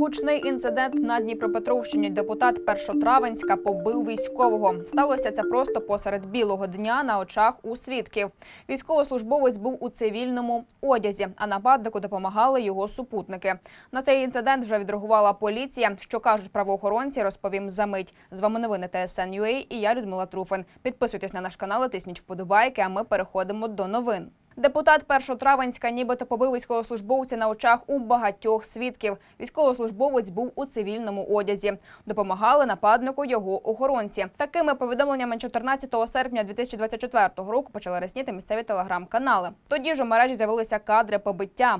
Гучний інцидент на Дніпропетровщині. Депутат Першотравенська побив військового. Сталося це просто посеред білого дня на очах у свідків. Військовослужбовець був у цивільному одязі, а нападнику допомагали його супутники. На цей інцидент вже відреагувала поліція. Що кажуть правоохоронці, розповім за мить. З вами новини ТСН.UA і я Людмила Труфин. Підписуйтесь на наш канал, і тисніть вподобайки. А ми переходимо до новин. Депутат Першотравенська нібито побив військовослужбовця на очах у багатьох свідків. Військовослужбовець був у цивільному одязі. Допомагали нападнику його охоронці. Такими повідомленнями 14 серпня 2024 року почали ресніти місцеві телеграм-канали. Тоді ж у мережі з'явилися кадри побиття.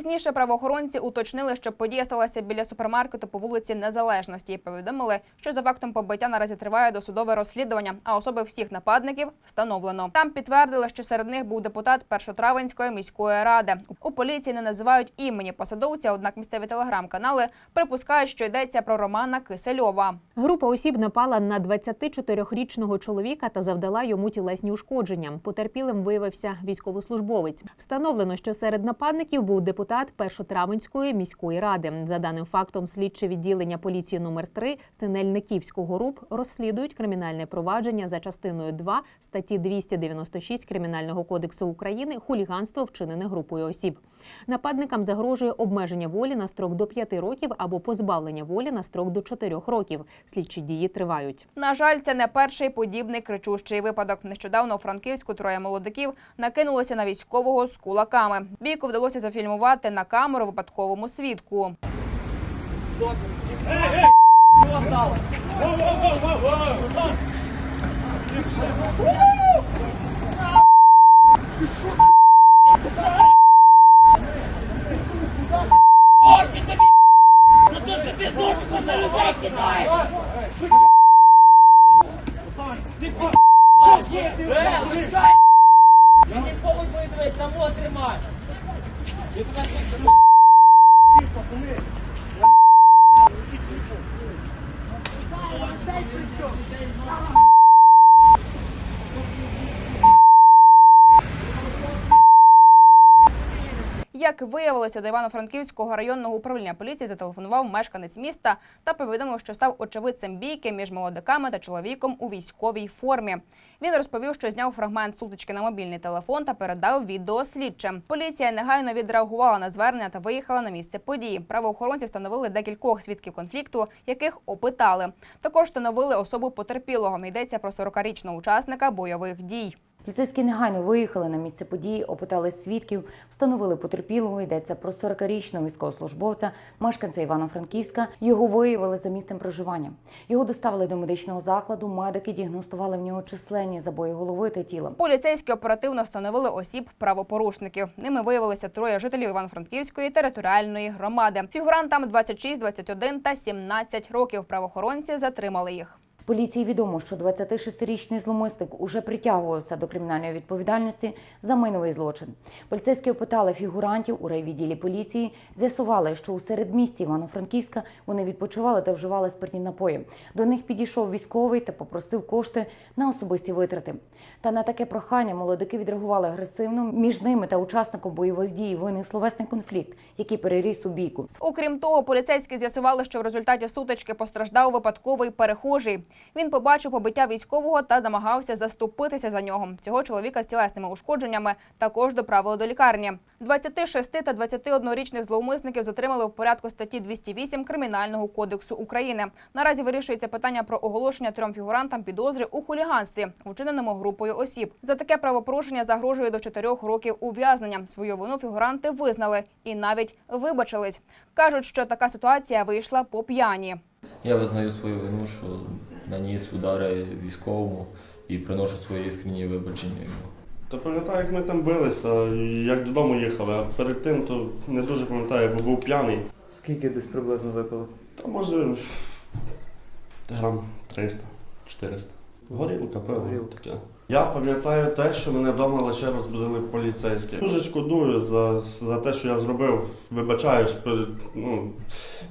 Пізніше правоохоронці уточнили, що подія сталася біля супермаркету по вулиці Незалежності і повідомили, що за фактом побиття наразі триває досудове розслідування, а особи всіх нападників встановлено. Там підтвердили, що серед них був депутат Першотравенської міської ради. У поліції не називають імені посадовця, однак місцеві телеграм-канали припускають, що йдеться про Романа Кисельова. Група осіб напала на 24-річного чоловіка та завдала йому тілесні ушкодження. Потерпілим виявився військовослужбовець. Встановлено, що серед нападників був депутат Першотравенської міської ради. За даним фактом, слідче відділення поліції номер 3 Синельниківського РУП розслідують кримінальне провадження за частиною 2 статті 296 Кримінального кодексу України хуліганство вчинене групою осіб. Нападникам загрожує обмеження волі на строк до 5 років або позбавлення волі на строк до 4 років. Слідчі дії тривають. На жаль, це не перший подібний кричущий випадок. Нещодавно у Франківську троє молодиків накинулися на військового з кулаками. Бійку вдалося зафільмувати на камеру випадковому свідку. Ну ти ж піздушку на людей кидаєш! Ти пі... Е, лишай! Я ніколи не дивись, на мого тримай! Я тебе тут... Як виявилося, до Івано-Франківського районного управління поліції зателефонував мешканець міста та повідомив, що став очевидцем бійки між молодиками та чоловіком у військовій формі. Він розповів, що зняв фрагмент сутички на мобільний телефон та передав відео слідчим. Поліція негайно відреагувала на звернення та виїхала на місце події. Правоохоронці встановили декількох свідків конфлікту, яких опитали. Також встановили особу потерпілого. Йдеться про 40-річного учасника бойових дій. Поліцейські негайно виїхали на місце події, опитали свідків, встановили потерпілого. Йдеться про 40-річного військовослужбовця, мешканця Івано-Франківська. Його виявили за місцем проживання. Його доставили до медичного закладу. Медики діагностували в нього численні забої голови та тіла. Поліцейські оперативно встановили осіб правопорушників. Ними виявилися троє жителів Івано-Франківської територіальної громади. Фігурантам 26, 21 та 17 років. Правоохоронці затримали їх. Поліції відомо, що 26-річний зломисник уже притягувався до кримінальної відповідальності за майновий злочин. Поліцейські опитали фігурантів у райвідділі поліції, з'ясували, що у середмісті Івано-Франківська вони відпочивали та вживали спиртні напої. До них підійшов військовий та попросив кошти на особисті витрати. Та на таке прохання молодики відреагували агресивно. Між ними та учасником бойових дій виник словесний конфлікт, який переріс у бійку. Окрім того, поліцейські з'ясували, що в результаті сутички постраждав випадковий перехожий. Він побачив побиття військового та намагався заступитися за нього. Цього чоловіка з тілесними ушкодженнями також доправили до лікарні. 26 та 21-річних зловмисників затримали в порядку статті 208 Кримінального кодексу України. Наразі вирішується питання про оголошення трьом фігурантам підозри у хуліганстві, учиненому групою осіб. За таке правопорушення загрожує до 4 років ув'язнення. Свою вину фігуранти визнали і навіть вибачились. кажуть, що така ситуація вийшла по п'яні. Я визнаю свою вину, що наніс удари військовому і приношу свої іскренні вибачення йому. Та пам'ятаю, як ми там билися, як додому їхали, а перед тим то не дуже пам'ятаю, бо був п'яний. Скільки десь приблизно випили? Та може грам 300, 400. Горілка, пиво, Горілка. таке. Я пам'ятаю те, що мене вдома лише розбудили поліцейські. Дуже шкодую за, за те, що я зробив. Перед- ну,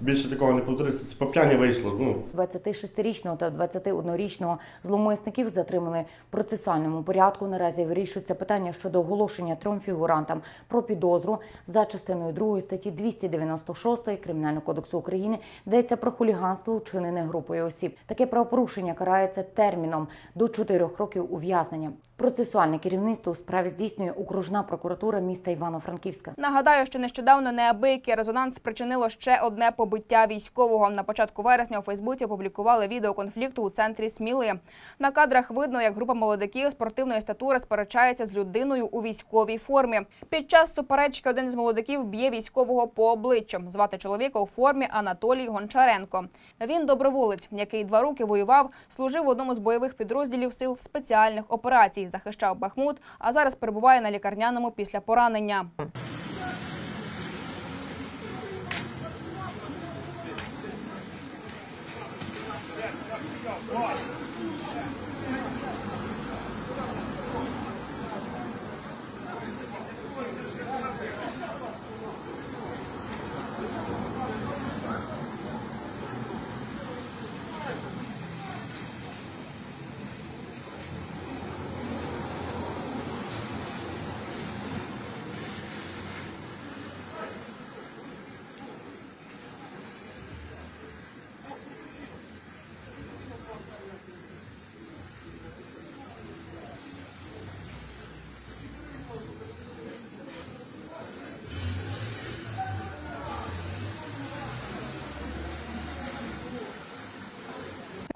більше такого не повториться. По п'яні вийшло. Ну, 26-річного та 21-річного зловмисників затримали процесуальному порядку. Наразі вирішується питання щодо оголошення трьом фігурантам про підозру за частиною 2 статті 296 Кримінального кодексу України йдеться про хуліганство, вчинене групою осіб. Таке правопорушення карається терміном до 4 років ув'язнення ув'язненням. Процесуальне керівництво у справі здійснює окружна прокуратура міста Івано-Франківська. Нагадаю, що нещодавно неабиякий резонанс спричинило ще одне побиття військового. На початку вересня у Фейсбуці опублікували відео конфлікту у центрі Сміли. На кадрах видно, як група молодиків спортивної статури сперечається з людиною у військовій формі. Під час суперечки один з молодиків б'є військового по обличчю. Звати чоловіка у формі Анатолій Гончаренко. Він доброволець, який два роки воював, служив в одному з бойових підрозділів сил спеціальних операцій, захищав Бахмут, а зараз перебуває на лікарняному після поранення.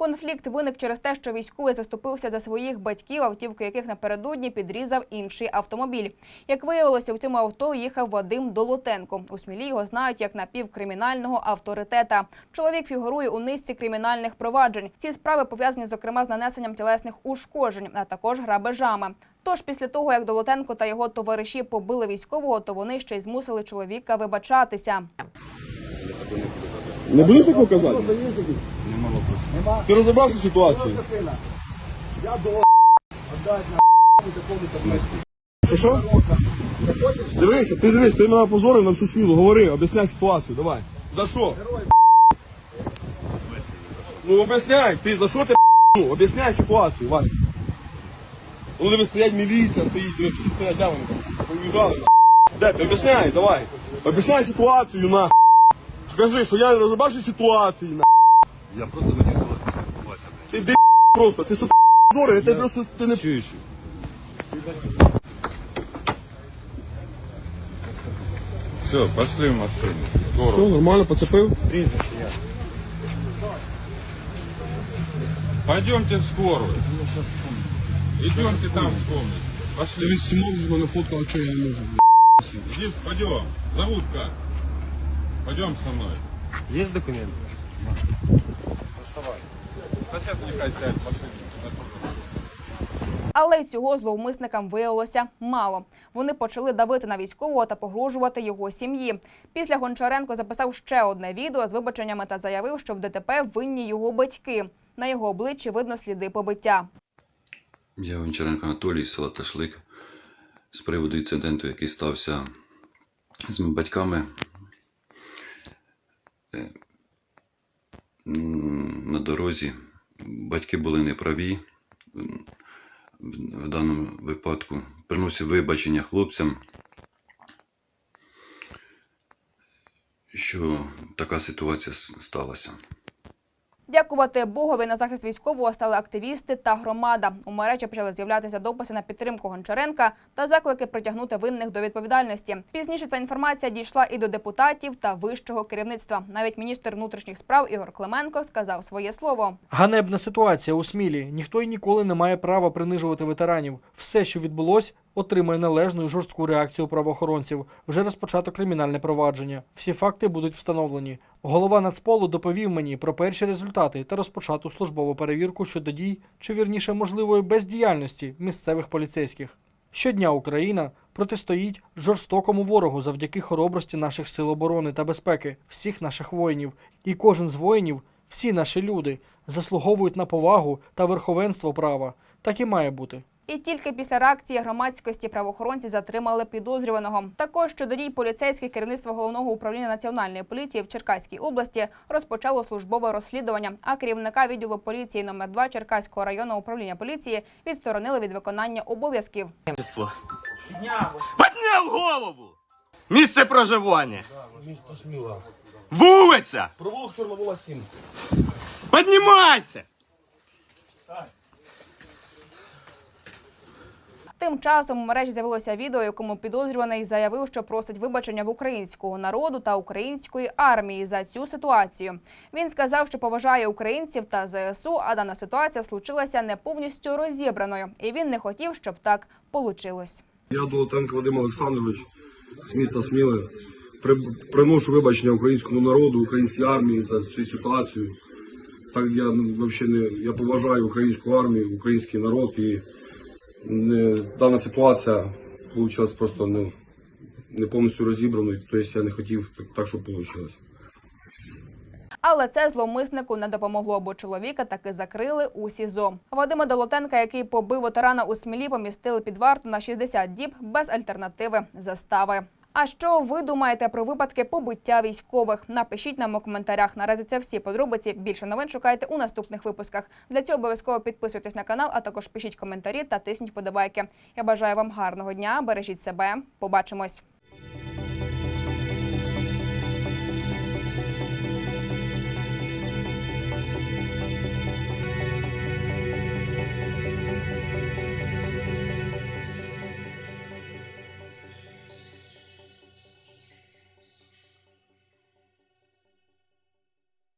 Конфлікт виник через те, що військовий заступився за своїх батьків, автівки яких напередодні підрізав інший автомобіль. Як виявилося, у цьому авто їхав Вадим Долотенко. У Смілі його знають як напівкримінального авторитета. Чоловік фігурує у низці кримінальних проваджень. Ці справи пов'язані зокрема з нанесенням тілесних ушкоджень, а також грабежами. Тож після того, як Долотенко та його товариші побили військового, то вони ще й змусили чоловіка вибачатися. Не будеш такого казати? Ти розібрався з ситуацією? Що, що? Дивися, ти дивись, ти мене позорив на всю світу, говори, об'ясняй ситуацію, давай. За що? Ну об'ясняй, ти за що ти ну, об'ясняй ситуацію, Вася. Ну дивись, стоять міліція, стоїть, вони всі стоять, де вони там? Повідали. Де ти, об'ясняй, давай. Об'ясняй ситуацію, на. Скажи, що я не розібрався ситуації, на. Я просто хотів з тобою поспілкуватися. Ти де просто, ти сука зорий, ти просто ти не Чуєш? Все, пошли в машину. Скоро. Все, нормально поцепив. Пойдемте в скорую. Идемте там вспомнить. Пошли. Він всі можеш мене фоткав, що я не можу. Иди, пойдем. Зовут как? Пойдем со мной. Есть документы? Да сейчас нехай сядь, пошли. Але й цього зловмисникам виявилося мало. Вони почали давити на військового та погрожувати його сім'ї. Після Гончаренко записав ще одне відео з вибаченнями та заявив, що в ДТП винні його батьки. На його обличчі видно сліди побиття. Я Гончаренко Анатолій, з села Ташлик. З приводу інциденту, який стався з моїми батьками на дорозі. Батьки були неправі в в даному випадку. Приносив вибачення хлопцям, що така ситуація сталася. Дякувати Богові на захист військового стали активісти та громада. У мережі почали з'являтися дописи на підтримку Гончаренка та заклики притягнути винних до відповідальності. Пізніше ця інформація дійшла і до депутатів та вищого керівництва. Навіть міністр внутрішніх справ Ігор Клименко сказав своє слово. Ганебна ситуація у Смілі. Ніхто і ніколи не має права принижувати ветеранів. Все, що відбулось, отримає належну і жорстку реакцію правоохоронців. Вже розпочато кримінальне провадження. Всі факти будуть встановлені. Голова Нацполу доповів мені про перші результати та розпочату службову перевірку щодо дій, чи вірніше можливої бездіяльності місцевих поліцейських. Щодня Україна протистоїть жорстокому ворогу завдяки хоробрості наших сил оборони та безпеки, всіх наших воїнів. І кожен з воїнів, всі наші люди, заслуговують на повагу та верховенство права. Так і має бути. І тільки після реакції громадськості правоохоронці затримали підозрюваного. Також щодо дій поліцейських керівництво головного управління національної поліції в Черкаській області розпочало службове розслідування. А керівника відділу поліції номер 2 Черкаського районного управління поліції відсторонили від виконання обов'язків. Підняв голову! Місце проживання! Місто Сміла. Вулиця! Провулок Чорновола 7. Піднімайся! Тим часом у мережі з'явилося відео, якому підозрюваний заявив, що просить вибачення в українського народу та української армії за цю ситуацію. Він сказав, що поважає українців та ЗСУ, а дана ситуація случилася не повністю розібраною, і він не хотів, щоб так получилось. Я Долотенко Вадим Олександрович з міста Сміли. При, приношу вибачення українському народу, українській армії за цю ситуацію. Так я ну, взагалі не я поважаю українську армію, український народ і дана ситуація вийшла просто не, не повністю розібраною. Тобто я не хотів так, так щоб вийшло. Але це зловмиснику не допомогло, бо чоловіка таки закрили у СІЗО. Вадима Долотенка, який побив ветерана у Смілі, помістили під варту на 60 діб без альтернативи застави. А що ви думаєте про випадки побиття військових? Напишіть нам у коментарях. Наразі це всі подробиці. Більше новин шукайте у наступних випусках. Для цього обов'язково підписуйтесь на канал, а також пишіть коментарі та тисніть подобайки. Я бажаю вам гарного дня. Бережіть себе. Побачимось.